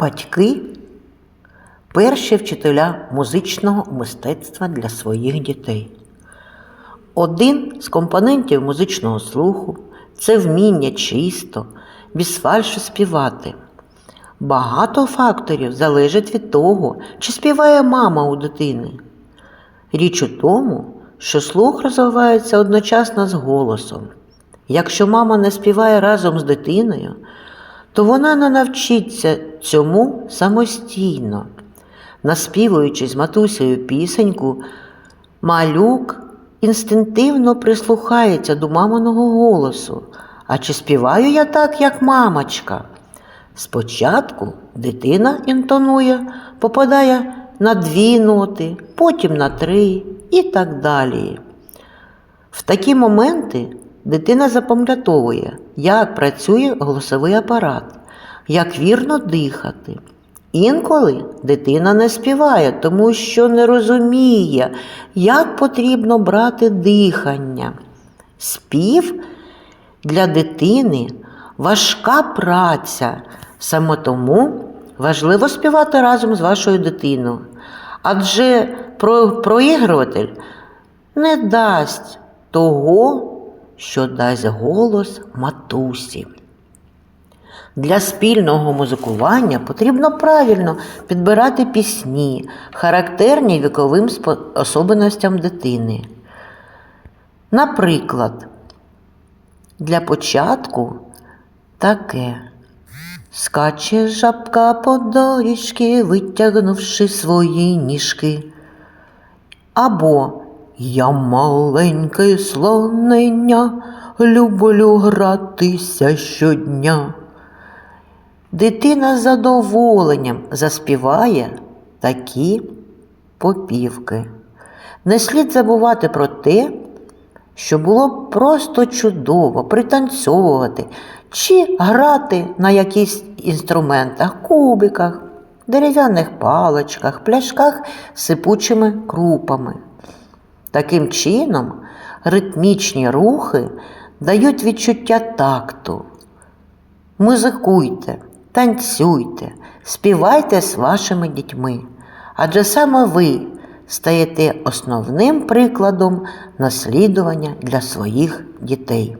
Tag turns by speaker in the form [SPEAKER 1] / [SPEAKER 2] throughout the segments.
[SPEAKER 1] Батьки перші вчителя музичного мистецтва для своїх дітей. Один з компонентів музичного слуху це вміння чисто, без фальші співати. Багато факторів залежить від того, чи співає мама у дитини. Річ у тому, що слух розвивається одночасно з голосом. Якщо мама не співає разом з дитиною, то вона не навчиться цьому самостійно. Наспівуючи з матусею пісеньку, малюк інстинктивно прислухається до маминого голосу. А чи співаю я так, як мамочка? Спочатку дитина інтонує, попадає на дві ноти, потім на три і так далі. В такі моменти дитина запам'ятовує, як працює голосовий апарат, як вірно дихати. Інколи дитина не співає, тому що не розуміє, як потрібно брати дихання. Спів для дитини важка праця, саме тому важливо співати разом з вашою дитиною. Адже про- проігруватель не дасть того, що дасть голос матусі. Для спільного музикування потрібно правильно підбирати пісні, характерні віковим особливостям дитини. Наприклад, для початку таке. Скаче жабка по доріжки, витягнувши свої ніжки. Або я маленьке слонення, люблю гратися щодня. Дитина з задоволенням заспіває такі попівки. Не слід забувати про те, що було б просто чудово пританцьовувати чи грати на якихось інструментах, кубиках, дерев'яних паличках, пляшках з сипучими крупами. Таким чином, ритмічні рухи дають відчуття такту. Музикуйте, танцюйте, співайте з вашими дітьми, адже саме ви стаєте основним прикладом наслідування для своїх дітей.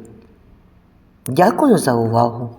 [SPEAKER 1] Дякую за увагу!